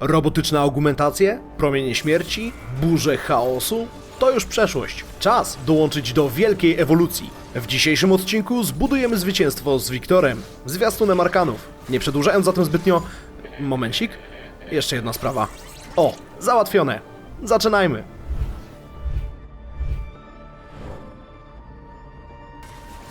Robotyczne augmentacje, promienie śmierci, burze chaosu to już przeszłość. Czas dołączyć do wielkiej ewolucji. W dzisiejszym odcinku zbudujemy zwycięstwo z Wiktorem, zwiastunem Arkanów. Nie przedłużając zatem zbytnio... Momencik. Jeszcze jedna sprawa. O, załatwione. Zaczynajmy.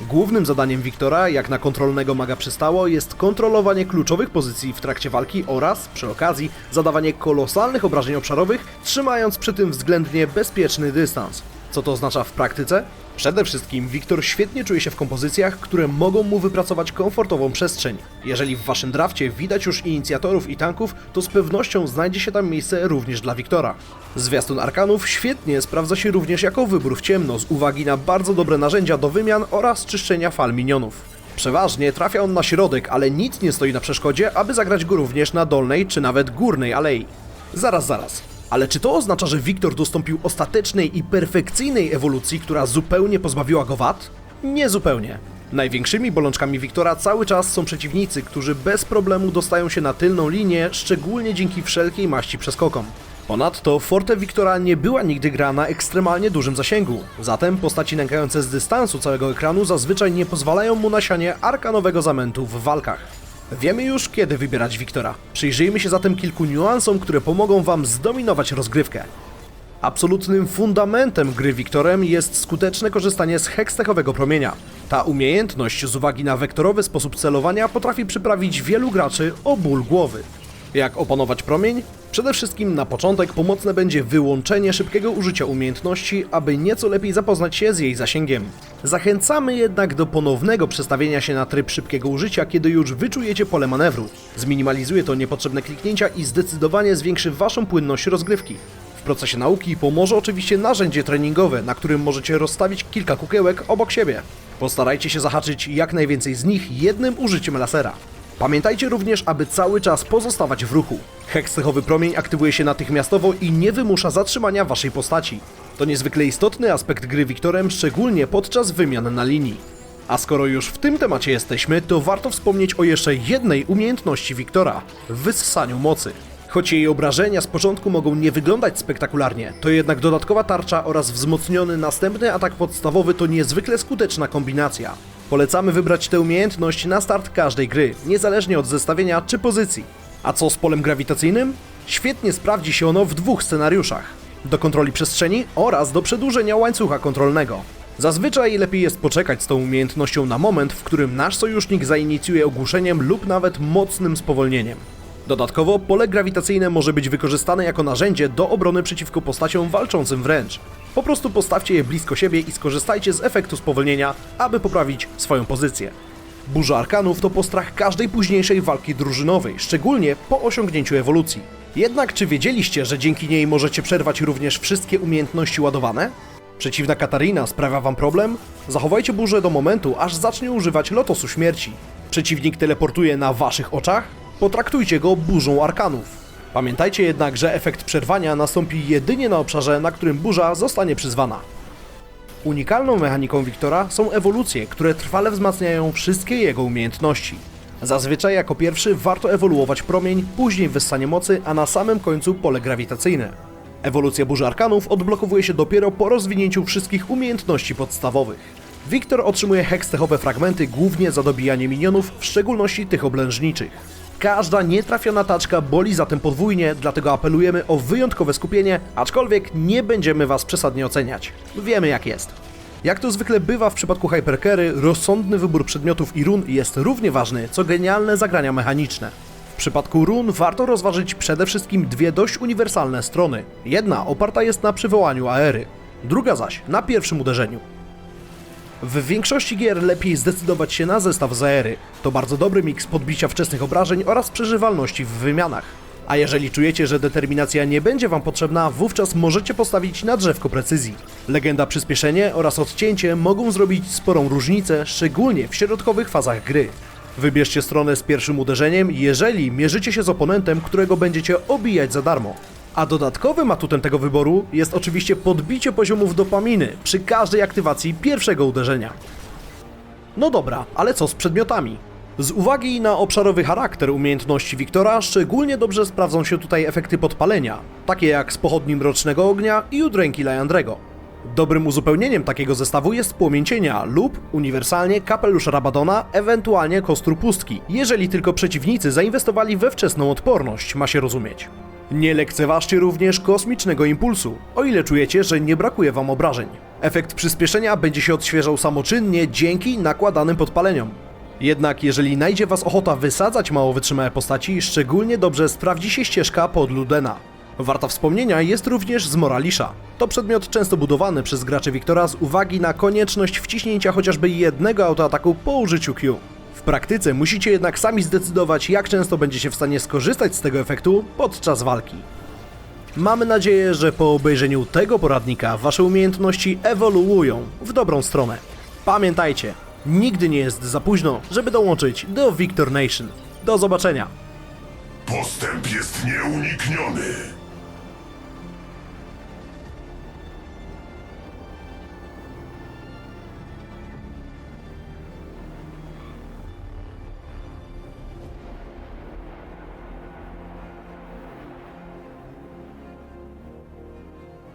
Głównym zadaniem Wiktora, jak na kontrolnego maga przystało, jest kontrolowanie kluczowych pozycji w trakcie walki oraz, przy okazji, zadawanie kolosalnych obrażeń obszarowych, trzymając przy tym względnie bezpieczny dystans. Co to oznacza w praktyce? Przede wszystkim Wiktor świetnie czuje się w kompozycjach, które mogą mu wypracować komfortową przestrzeń. Jeżeli w waszym drafcie widać już inicjatorów i tanków, to z pewnością znajdzie się tam miejsce również dla Wiktora. Zwiastun Arkanów świetnie sprawdza się również jako wybór w ciemno z uwagi na bardzo dobre narzędzia do wymian oraz czyszczenia fal minionów. Przeważnie trafia on na środek, ale nic nie stoi na przeszkodzie, aby zagrać go również na dolnej czy nawet górnej alei. Zaraz, zaraz. Ale czy to oznacza, że Wiktor dostąpił ostatecznej i perfekcyjnej ewolucji, która zupełnie pozbawiła go wad? Nie zupełnie. Największymi bolączkami Wiktora cały czas są przeciwnicy, którzy bez problemu dostają się na tylną linię, szczególnie dzięki wszelkiej maści przeskokom. Ponadto Forte Wiktora nie była nigdy gra na ekstremalnie dużym zasięgu, zatem postaci nękające z dystansu całego ekranu zazwyczaj nie pozwalają mu na sianie arkanowego zamętu w walkach. Wiemy już, kiedy wybierać Wiktora. Przyjrzyjmy się zatem kilku niuansom, które pomogą Wam zdominować rozgrywkę. Absolutnym fundamentem gry Wiktorem jest skuteczne korzystanie z hekstechowego promienia. Ta umiejętność z uwagi na wektorowy sposób celowania potrafi przyprawić wielu graczy o ból głowy. Jak opanować promień? Przede wszystkim na początek pomocne będzie wyłączenie szybkiego użycia umiejętności, aby nieco lepiej zapoznać się z jej zasięgiem. Zachęcamy jednak do ponownego przestawienia się na tryb szybkiego użycia, kiedy już wyczujecie pole manewru. Zminimalizuje to niepotrzebne kliknięcia i zdecydowanie zwiększy Waszą płynność rozgrywki. W procesie nauki pomoże oczywiście narzędzie treningowe, na którym możecie rozstawić kilka kukiełek obok siebie. Postarajcie się zahaczyć jak najwięcej z nich jednym użyciem lasera. Pamiętajcie również, aby cały czas pozostawać w ruchu. Hekstechowy promień aktywuje się natychmiastowo i nie wymusza zatrzymania waszej postaci. To niezwykle istotny aspekt gry Wiktorem, szczególnie podczas wymian na linii. A skoro już w tym temacie jesteśmy, to warto wspomnieć o jeszcze jednej umiejętności Wiktora wyssaniu mocy. Choć jej obrażenia z początku mogą nie wyglądać spektakularnie, to jednak dodatkowa tarcza oraz wzmocniony następny atak podstawowy to niezwykle skuteczna kombinacja. Polecamy wybrać tę umiejętność na start każdej gry, niezależnie od zestawienia czy pozycji. A co z polem grawitacyjnym? Świetnie sprawdzi się ono w dwóch scenariuszach: do kontroli przestrzeni oraz do przedłużenia łańcucha kontrolnego. Zazwyczaj lepiej jest poczekać z tą umiejętnością na moment, w którym nasz sojusznik zainicjuje ogłuszeniem lub nawet mocnym spowolnieniem. Dodatkowo pole grawitacyjne może być wykorzystane jako narzędzie do obrony przeciwko postaciom walczącym wręcz. Po prostu postawcie je blisko siebie i skorzystajcie z efektu spowolnienia, aby poprawić swoją pozycję. Burza Arkanów to postrach każdej późniejszej walki drużynowej, szczególnie po osiągnięciu ewolucji. Jednak czy wiedzieliście, że dzięki niej możecie przerwać również wszystkie umiejętności ładowane? Przeciwna Katarina sprawia wam problem? Zachowajcie burzę do momentu, aż zacznie używać lotosu śmierci. Przeciwnik teleportuje na waszych oczach? Potraktujcie go burzą arkanów. Pamiętajcie jednak, że efekt przerwania nastąpi jedynie na obszarze, na którym burza zostanie przyzwana. Unikalną mechaniką Wiktora są ewolucje, które trwale wzmacniają wszystkie jego umiejętności. Zazwyczaj jako pierwszy warto ewoluować promień, później wyssanie mocy, a na samym końcu pole grawitacyjne. Ewolucja burzy arkanów odblokowuje się dopiero po rozwinięciu wszystkich umiejętności podstawowych. Wiktor otrzymuje hekstechowe fragmenty głównie za dobijanie minionów, w szczególności tych oblężniczych. Każda nietrafiona taczka boli zatem podwójnie, dlatego apelujemy o wyjątkowe skupienie, aczkolwiek nie będziemy Was przesadnie oceniać. Wiemy jak jest. Jak to zwykle bywa w przypadku Hypercarry, rozsądny wybór przedmiotów i run jest równie ważny, co genialne zagrania mechaniczne. W przypadku run warto rozważyć przede wszystkim dwie dość uniwersalne strony. Jedna oparta jest na przywołaniu aery, druga zaś na pierwszym uderzeniu. W większości gier lepiej zdecydować się na zestaw z aery. To bardzo dobry miks podbicia wczesnych obrażeń oraz przeżywalności w wymianach. A jeżeli czujecie, że determinacja nie będzie Wam potrzebna, wówczas możecie postawić na drzewko precyzji. Legenda przyspieszenie oraz odcięcie mogą zrobić sporą różnicę, szczególnie w środkowych fazach gry. Wybierzcie stronę z pierwszym uderzeniem, jeżeli mierzycie się z oponentem, którego będziecie obijać za darmo. A dodatkowym atutem tego wyboru jest oczywiście podbicie poziomów dopaminy przy każdej aktywacji pierwszego uderzenia. No dobra, ale co z przedmiotami? Z uwagi na obszarowy charakter umiejętności Wiktora, szczególnie dobrze sprawdzą się tutaj efekty podpalenia, takie jak z pochodni Mrocznego Ognia i udręki Leandrego. Dobrym uzupełnieniem takiego zestawu jest płomień cienia lub, uniwersalnie, kapelusz Rabadona, ewentualnie kostru pustki, jeżeli tylko przeciwnicy zainwestowali we wczesną odporność, ma się rozumieć. Nie lekceważcie również kosmicznego impulsu, o ile czujecie, że nie brakuje wam obrażeń. Efekt przyspieszenia będzie się odświeżał samoczynnie dzięki nakładanym podpaleniom. Jednak jeżeli najdzie was ochota wysadzać mało wytrzymałe postaci, szczególnie dobrze sprawdzi się ścieżka pod Ludena. Warta wspomnienia jest również z Moralisza. To przedmiot często budowany przez graczy Wiktora z uwagi na konieczność wciśnięcia chociażby jednego autoataku po użyciu Q. W praktyce musicie jednak sami zdecydować, jak często będziecie w stanie skorzystać z tego efektu podczas walki. Mamy nadzieję, że po obejrzeniu tego poradnika wasze umiejętności ewoluują w dobrą stronę. Pamiętajcie, nigdy nie jest za późno, żeby dołączyć do Victor Nation. Do zobaczenia! Postęp jest nieunikniony.